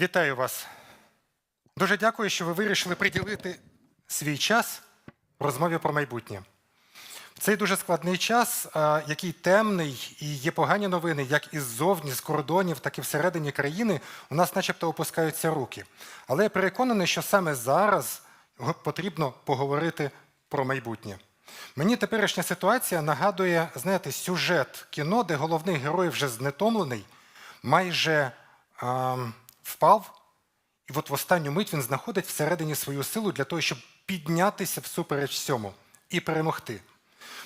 Вітаю вас. Дуже дякую, що ви вирішили приділити свій час розмові про майбутнє. В цей дуже складний час, який темний, і є погані новини, як іззовні, з кордонів, так і всередині країни, у нас начебто опускаються руки. Але я переконаний, що саме зараз потрібно поговорити про майбутнє. Мені теперішня ситуація нагадує, знаєте, сюжет кіно, де головний герой вже знетомлений, майже а, впав, і от в останню мить він знаходить всередині свою силу для того, щоб піднятися всупереч всьому і перемогти.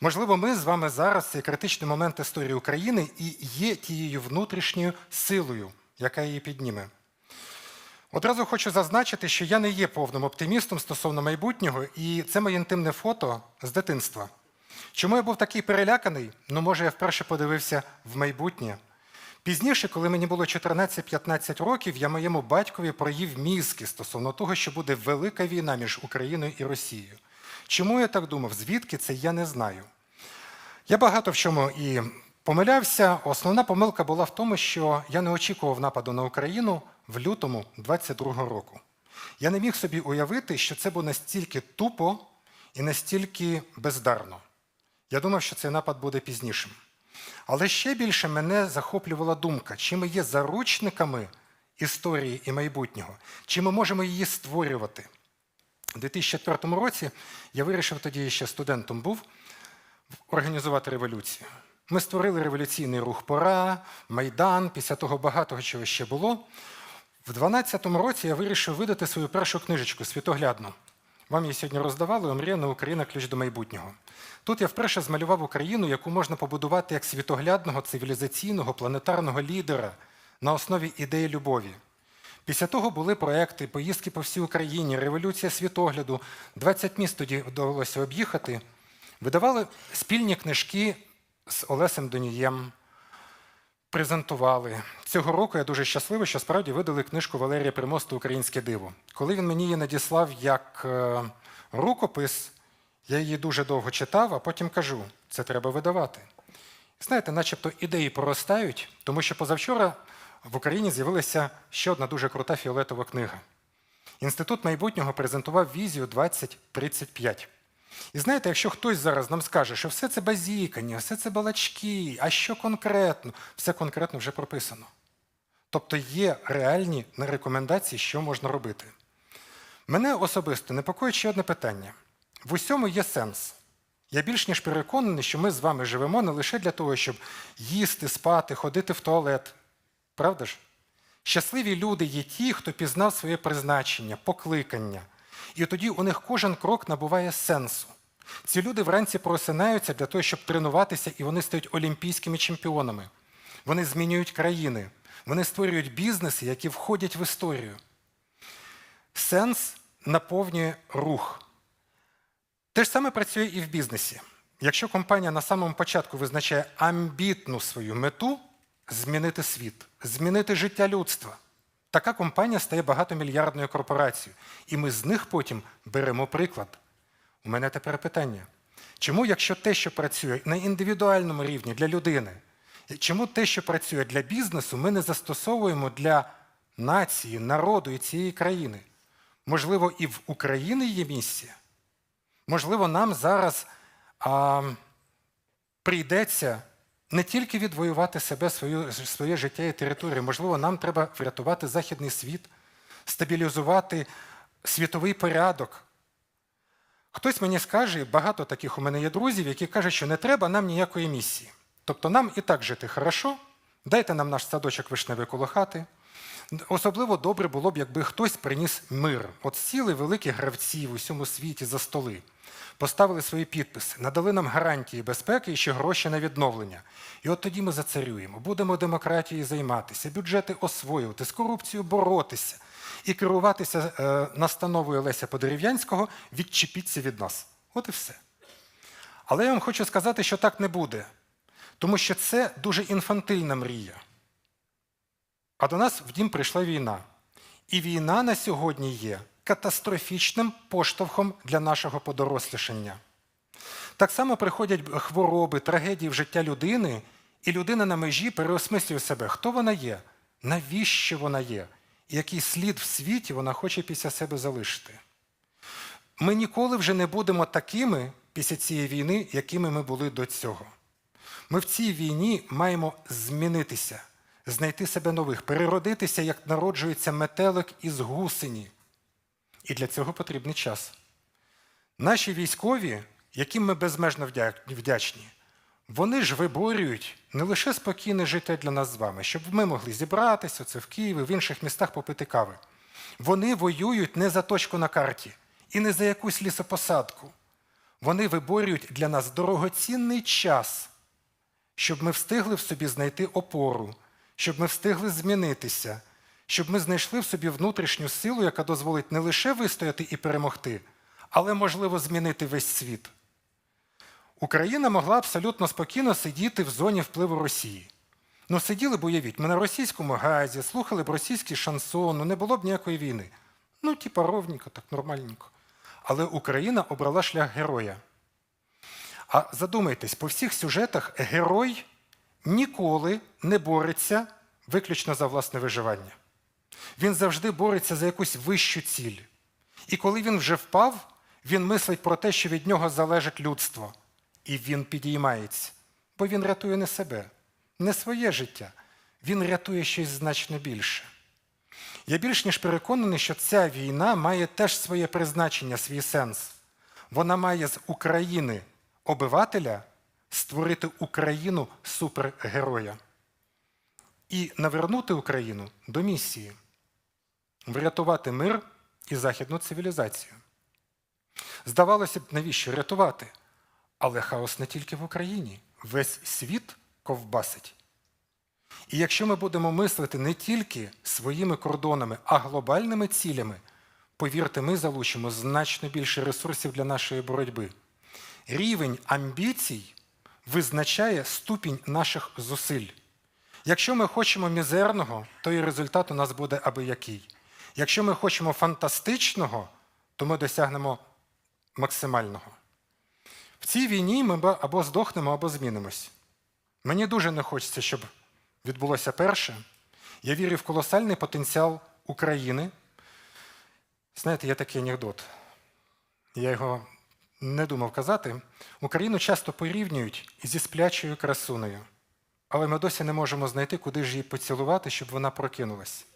Можливо, ми з вами зараз цей критичний момент історії України і є тією внутрішньою силою, яка її підніме. Одразу хочу зазначити, що я не є повним оптимістом стосовно майбутнього, і це моє інтимне фото з дитинства. Чому я був такий переляканий? Ну, може, я вперше подивився в майбутнє. Пізніше, коли мені було 14-15 років, я моєму батькові проїв мізки стосовно того, що буде велика війна між Україною і Росією. Чому я так думав? Звідки це я не знаю. Я багато в чому і помилявся. Основна помилка була в тому, що я не очікував нападу на Україну в лютому 22-го року. Я не міг собі уявити, що це буде настільки тупо і настільки бездарно. Я думав, що цей напад буде пізнішим. Але ще більше мене захоплювала думка, чи ми є заручниками історії і майбутнього, чи ми можемо її створювати. У 2004 році я вирішив тоді ще студентом був організувати революцію. Ми створили революційний рух Пора, Майдан, після того багато чого ще було. В 2012 році я вирішив видати свою першу книжечку світоглядну. Вам її сьогодні роздавали Омріяна Україна ключ до майбутнього. Тут я вперше змалював Україну, яку можна побудувати як світоглядного, цивілізаційного, планетарного лідера на основі ідеї любові. Після того були проекти, поїздки по всій Україні, революція світогляду. 20 міст тоді вдалося об'їхати. Видавали спільні книжки з Олесем Донієм, презентували. Цього року я дуже щасливий, що справді видали книжку Валерія Примосту Українське диво. Коли він мені її надіслав як е, рукопис, я її дуже довго читав, а потім кажу: це треба видавати. Знаєте, начебто ідеї проростають, тому що позавчора в Україні з'явилася ще одна дуже крута фіолетова книга. Інститут майбутнього презентував візію 2035. І знаєте, якщо хтось зараз нам скаже, що все це базікання, все це балачки, а що конкретно, все конкретно вже прописано. Тобто є реальні рекомендації, що можна робити. Мене особисто непокоїть ще одне питання: в усьому є сенс. Я більш ніж переконаний, що ми з вами живемо не лише для того, щоб їсти, спати, ходити в туалет. Правда ж? Щасливі люди є ті, хто пізнав своє призначення, покликання. І тоді у них кожен крок набуває сенсу. Ці люди вранці просинаються для того, щоб тренуватися, і вони стають олімпійськими чемпіонами. Вони змінюють країни, вони створюють бізнеси, які входять в історію. Сенс наповнює рух. Те ж саме працює і в бізнесі. Якщо компанія на самому початку визначає амбітну свою мету змінити світ, змінити життя людства, така компанія стає багатомільярдною корпорацією. І ми з них потім беремо приклад. У мене тепер питання. Чому, якщо те, що працює на індивідуальному рівні для людини, чому те, що працює для бізнесу, ми не застосовуємо для нації, народу і цієї країни? Можливо, і в Україні є місія? Можливо, нам зараз а, прийдеться не тільки відвоювати себе, свою, своє життя і територію, можливо, нам треба врятувати західний світ, стабілізувати світовий порядок. Хтось мені скаже, багато таких у мене є друзів, які кажуть, що не треба нам ніякої місії. Тобто нам і так жити хорошо, дайте нам наш садочок вишневий коло хати. Особливо добре було б, якби хтось приніс мир. От сіли великі гравці в усьому світі за столи, поставили свої підписи, надали нам гарантії безпеки і ще гроші на відновлення. І от тоді ми зацарюємо, будемо демократією займатися, бюджети освоювати, з корупцією боротися і керуватися е, настановою Леся Подерев'янського відчепіться від нас. От і все. Але я вам хочу сказати, що так не буде, тому що це дуже інфантильна мрія. А до нас в дім прийшла війна. І війна на сьогодні є катастрофічним поштовхом для нашого подорослішання. Так само приходять хвороби, трагедії в життя людини, і людина на межі переосмислює себе, хто вона є, навіщо вона є, і який слід в світі вона хоче після себе залишити. Ми ніколи вже не будемо такими після цієї війни, якими ми були до цього. Ми в цій війні маємо змінитися, знайти себе нових, переродитися, як народжується метелик із гусені. І для цього потрібний час. Наші військові, яким ми безмежно вдячні, вони ж виборюють не лише спокійне життя для нас з вами, щоб ми могли зібратися це в Києві, в інших містах попити кави. Вони воюють не за точку на карті і не за якусь лісопосадку. Вони виборюють для нас дорогоцінний час, щоб ми встигли в собі знайти опору, щоб ми встигли змінитися, щоб ми знайшли в собі внутрішню силу, яка дозволить не лише вистояти і перемогти, але можливо змінити весь світ. Україна могла абсолютно спокійно сидіти в зоні впливу Росії. Ну, сиділи б, уявіть, ми на російському газі, слухали б російський шансон, ну не було б ніякої війни. Ну, типа ровненько, так нормальненько. Але Україна обрала шлях героя. А задумайтесь, по всіх сюжетах герой ніколи не бореться виключно за власне виживання. Він завжди бореться за якусь вищу ціль. І коли він вже впав, він мислить про те, що від нього залежить людство. І він підіймається, бо він рятує не себе, не своє життя, він рятує щось значно більше. Я більш ніж переконаний, що ця війна має теж своє призначення, свій сенс. Вона має з України обивателя створити Україну супергероя і навернути Україну до місії, врятувати мир і західну цивілізацію. Здавалося б, навіщо рятувати? Але хаос не тільки в Україні, весь світ ковбасить. І якщо ми будемо мислити не тільки своїми кордонами, а глобальними цілями, повірте, ми залучимо значно більше ресурсів для нашої боротьби. Рівень амбіцій визначає ступінь наших зусиль. Якщо ми хочемо мізерного, то і результат у нас буде аби який. Якщо ми хочемо фантастичного, то ми досягнемо максимального. В цій війні ми або здохнемо, або змінимось. Мені дуже не хочеться, щоб відбулося перше. Я вірю в колосальний потенціал України. Знаєте, є такий анекдот. Я його не думав казати. Україну часто порівнюють зі сплячою красунею, але ми досі не можемо знайти, куди ж її поцілувати, щоб вона прокинулась.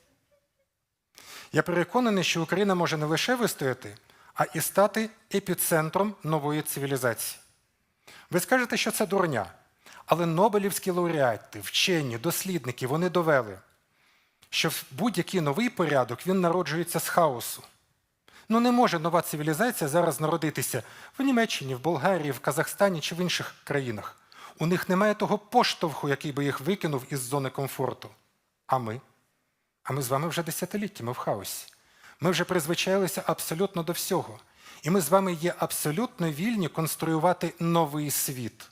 Я переконаний, що Україна може не лише вистояти, а і стати епіцентром нової цивілізації. Ви скажете, що це дурня, але Нобелівські лауреати, вчені, дослідники вони довели, що будь-який новий порядок він народжується з хаосу. Ну не може нова цивілізація зараз народитися в Німеччині, в Болгарії, в Казахстані чи в інших країнах. У них немає того поштовху, який би їх викинув із зони комфорту. А ми? А ми з вами вже десятиліттями в хаосі. Ми вже призвичаїлися абсолютно до всього. І ми з вами є абсолютно вільні конструювати новий світ.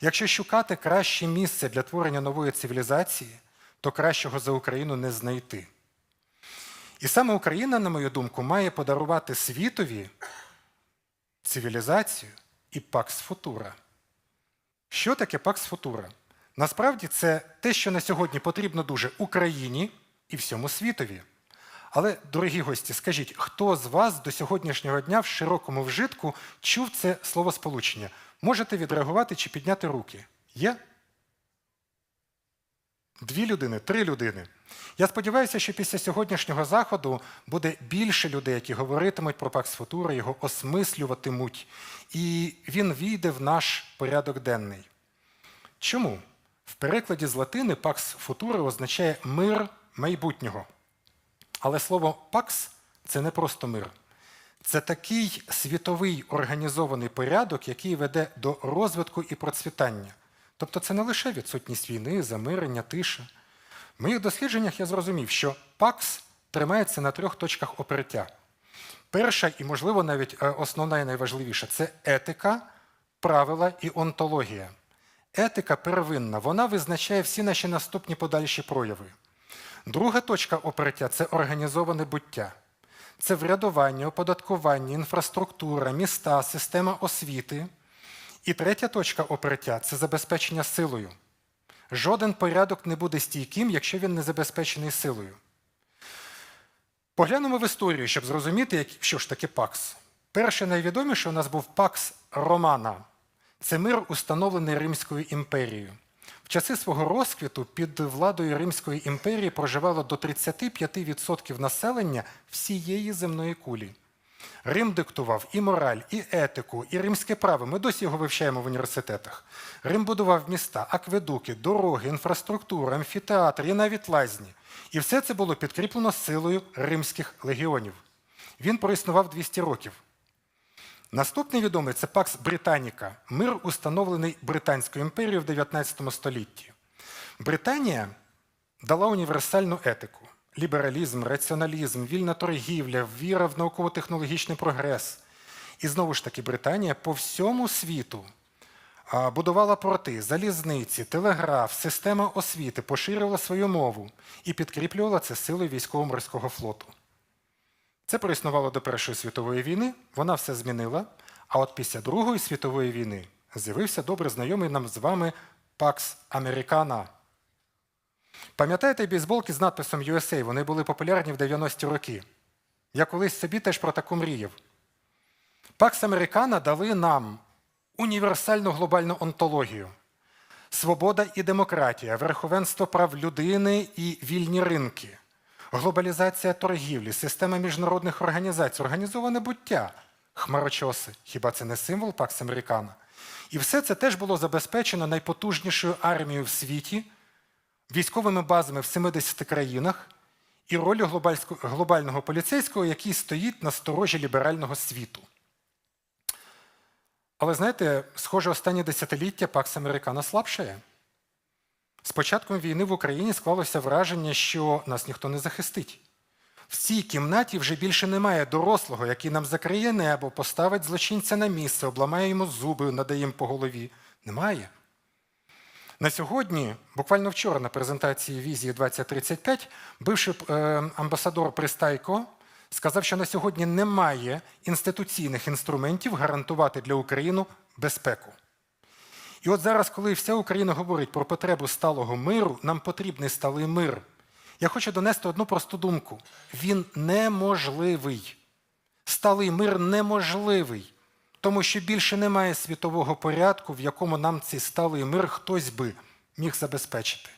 Якщо шукати краще місце для творення нової цивілізації, то кращого за Україну не знайти. І саме Україна, на мою думку, має подарувати світові цивілізацію і пакс футура. Що таке пакс футура? Насправді це те, що на сьогодні потрібно дуже Україні і всьому світові. Але, дорогі гості, скажіть, хто з вас до сьогоднішнього дня в широкому вжитку чув це словосполучення? Можете відреагувати чи підняти руки? Є? Дві людини, три людини. Я сподіваюся, що після сьогоднішнього заходу буде більше людей, які говоритимуть про Пакс Футура, його осмислюватимуть, і він війде в наш порядок денний. Чому? В перекладі з латини Пакс Футура означає мир майбутнього. Але слово пакс це не просто мир. Це такий світовий організований порядок, який веде до розвитку і процвітання. Тобто це не лише відсутність війни, замирення, тиша. В моїх дослідженнях я зрозумів, що пакс тримається на трьох точках опертя. Перша і, можливо, навіть е, основна і найважливіша це етика, правила і онтологія. Етика первинна, вона визначає всі наші наступні подальші прояви. Друга точка опертя це організоване буття. Це врядування, оподаткування, інфраструктура, міста, система освіти. І третя точка опертя це забезпечення силою. Жоден порядок не буде стійким, якщо він не забезпечений силою. Поглянемо в історію, щоб зрозуміти, що ж таке Пакс. Перше найвідоміше у нас був Пакс Романа. Це мир, установлений Римською імперією. В часи свого розквіту під владою Римської імперії проживало до 35% населення всієї земної кулі. Рим диктував і мораль, і етику, і римське право. Ми досі його вивчаємо в університетах. Рим будував міста, акведуки, дороги, інфраструктуру, амфітеатри і навіть лазні. І все це було підкріплено силою римських легіонів. Він проіснував 200 років. Наступний відомий це Пакс Британіка, мир, установлений Британською імперією в 19 столітті. Британія дала універсальну етику: лібералізм, раціоналізм, вільна торгівля, віра в науково-технологічний прогрес. І знову ж таки, Британія по всьому світу будувала порти, залізниці, телеграф, система освіти, поширювала свою мову і підкріплювала це силою військово-морського флоту. Це проіснувало до Першої світової війни, вона все змінила. А от після Другої світової війни з'явився добре знайомий нам з вами Пакс Американа. Пам'ятаєте бейсболки з надписом USA? Вони були популярні в 90-ті роки. Я колись собі теж про таку мріяв. Пакс Американа дали нам універсальну глобальну онтологію. Свобода і демократія, верховенство прав людини і вільні ринки, глобалізація торгівлі, система міжнародних організацій, організоване буття, хмарочоси. Хіба це не символ Пакс Американа? І все це теж було забезпечено найпотужнішою армією в світі, військовими базами в 70 країнах і глобальсько- глобального поліцейського, який стоїть на сторожі ліберального світу. Але знаєте, схоже, останні десятиліття Пакс Американа слабшає. З початком війни в Україні склалося враження, що нас ніхто не захистить. В цій кімнаті вже більше немає дорослого, який нам закриє небо, поставить злочинця на місце, обламає йому зуби, надає їм по голові. Немає. На сьогодні, буквально вчора на презентації візії 2035, бивший е, амбасадор Пристайко сказав, що на сьогодні немає інституційних інструментів гарантувати для України безпеку. І от зараз, коли вся Україна говорить про потребу сталого миру, нам потрібний сталий мир. Я хочу донести одну просту думку: він неможливий. Сталий мир неможливий, тому що більше немає світового порядку, в якому нам цей сталий мир хтось би міг забезпечити.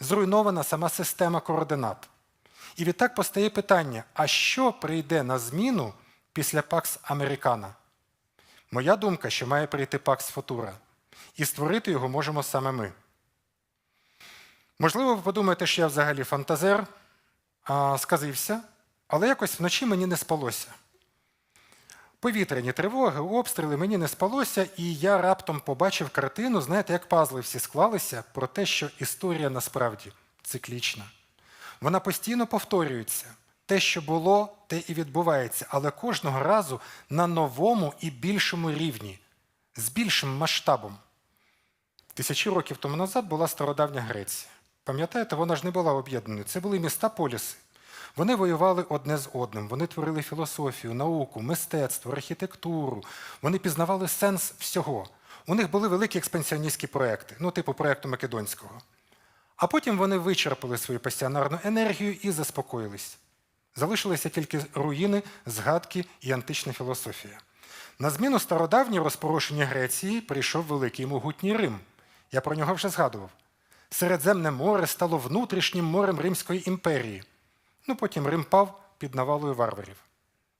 Зруйнована сама система координат. І відтак постає питання: а що прийде на зміну після Пакс Американа? Моя думка, що має прийти Пакс Футура. І створити його можемо саме ми. Можливо, ви подумаєте, що я взагалі фантазер, а, сказився, але якось вночі мені не спалося. Повітряні тривоги, обстріли, мені не спалося, і я раптом побачив картину, знаєте, як пазли всі склалися про те, що історія насправді циклічна. Вона постійно повторюється. Те, що було, те і відбувається, але кожного разу на новому і більшому рівні, з більшим масштабом. Тисячі років тому назад була стародавня Греція. Пам'ятаєте, вона ж не була об'єднаною. Це були міста поліси. Вони воювали одне з одним, вони творили філософію, науку, мистецтво, архітектуру. Вони пізнавали сенс всього. У них були великі експансіоністські проекти, ну, типу проекту Македонського. А потім вони вичерпали свою пасіонарну енергію і заспокоїлись. Залишилися тільки руїни, згадки і антична філософія. На зміну стародавній розпорошеній Греції прийшов великий могутній Рим. Я про нього вже згадував. Середземне море стало внутрішнім морем Римської імперії. Ну, потім Рим пав під навалою варварів.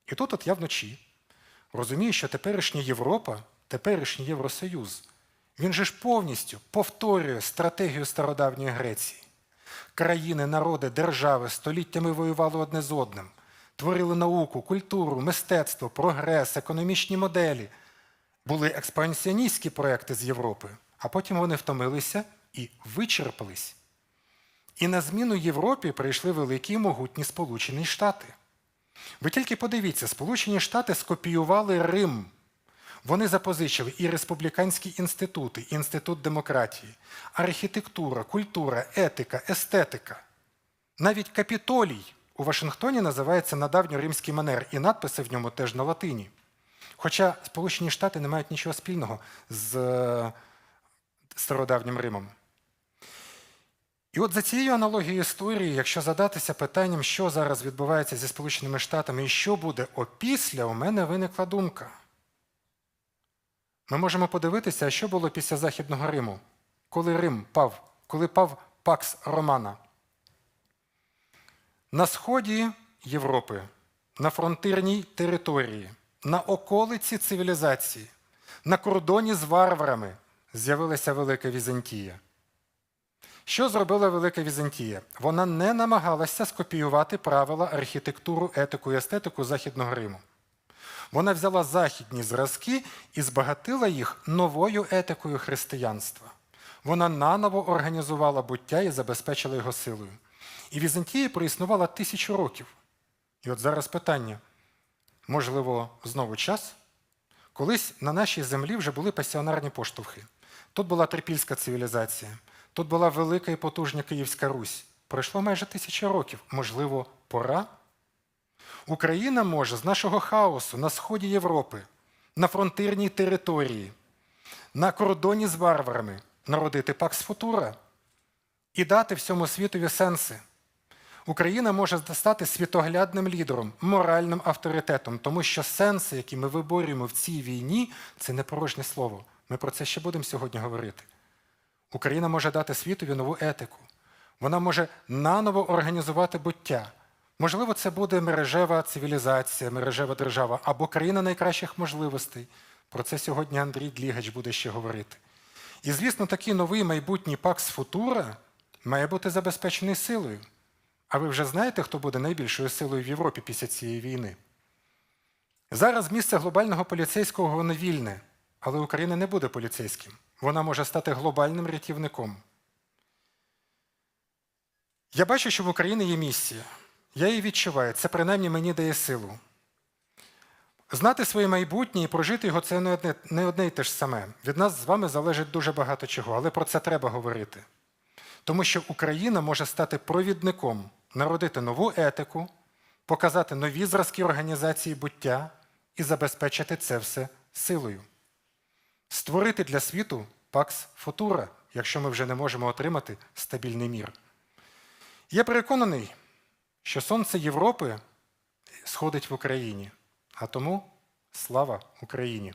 І тут от я вночі розумію, що теперішня Європа, теперішній Євросоюз, він же ж повністю повторює стратегію стародавньої Греції. Країни, народи, держави століттями воювали одне з одним, творили науку, культуру, мистецтво, прогрес, економічні моделі. Були експансіоністські проекти з Європи, а потім вони втомилися і вичерпались. І на зміну Європі прийшли великі і могутні Сполучені Штати. Ви тільки подивіться, Сполучені Штати скопіювали Рим. Вони запозичили і республіканські інститути, інститут демократії, архітектура, культура, етика, естетика. Навіть Капітолій у Вашингтоні називається на давньоримський манер, і надписи в ньому теж на латині. Хоча Сполучені Штати не мають нічого спільного з е, стародавнім Римом. І от за цією аналогією історії, якщо задатися питанням, що зараз відбувається зі Сполученими Штатами і що буде опісля, у мене виникла думка. Ми можемо подивитися, що було після Західного Риму, коли Рим пав, коли пав Пакс Романа. На сході Європи, на фронтирній території, на околиці цивілізації, на кордоні з варварами з'явилася Велика Візантія. Що зробила Велика Візантія? Вона не намагалася скопіювати правила архітектуру, етику і естетику Західного Риму. Вона взяла західні зразки і збагатила їх новою етикою християнства. Вона наново організувала буття і забезпечила його силою. І Візантія проіснувала тисячу років. І от зараз питання: можливо, знову час? Колись на нашій землі вже були пасіонарні поштовхи. Тут була трипільська цивілізація, тут була велика і потужна Київська Русь. Пройшло майже тисяча років. Можливо, пора? Україна може з нашого хаосу на сході Європи, на фронтирній території, на кордоні з варварами народити пакс футура і дати всьому світові сенси. Україна може стати світоглядним лідером, моральним авторитетом, тому що сенси, які ми виборюємо в цій війні, це не порожнє слово. Ми про це ще будемо сьогодні говорити. Україна може дати світові нову етику. Вона може наново організувати буття. Можливо, це буде мережева цивілізація, мережева держава або країна найкращих можливостей. Про це сьогодні Андрій Длігач буде ще говорити. І, звісно, такий новий майбутній пакс футура має бути забезпечений силою. А ви вже знаєте, хто буде найбільшою силою в Європі після цієї війни? Зараз місце глобального поліцейського воно вільне, але Україна не буде поліцейським. Вона може стати глобальним рятівником. Я бачу, що в Україні є місія. Я її відчуваю, це принаймні мені дає силу. Знати своє майбутнє і прожити його це не одне, не одне й те ж саме. Від нас з вами залежить дуже багато чого, але про це треба говорити. Тому що Україна може стати провідником, народити нову етику, показати нові зразки організації буття і забезпечити це все силою. Створити для світу пакс футура, якщо ми вже не можемо отримати стабільний мір. Я переконаний, що сонце Європи сходить в Україні, а тому слава Україні!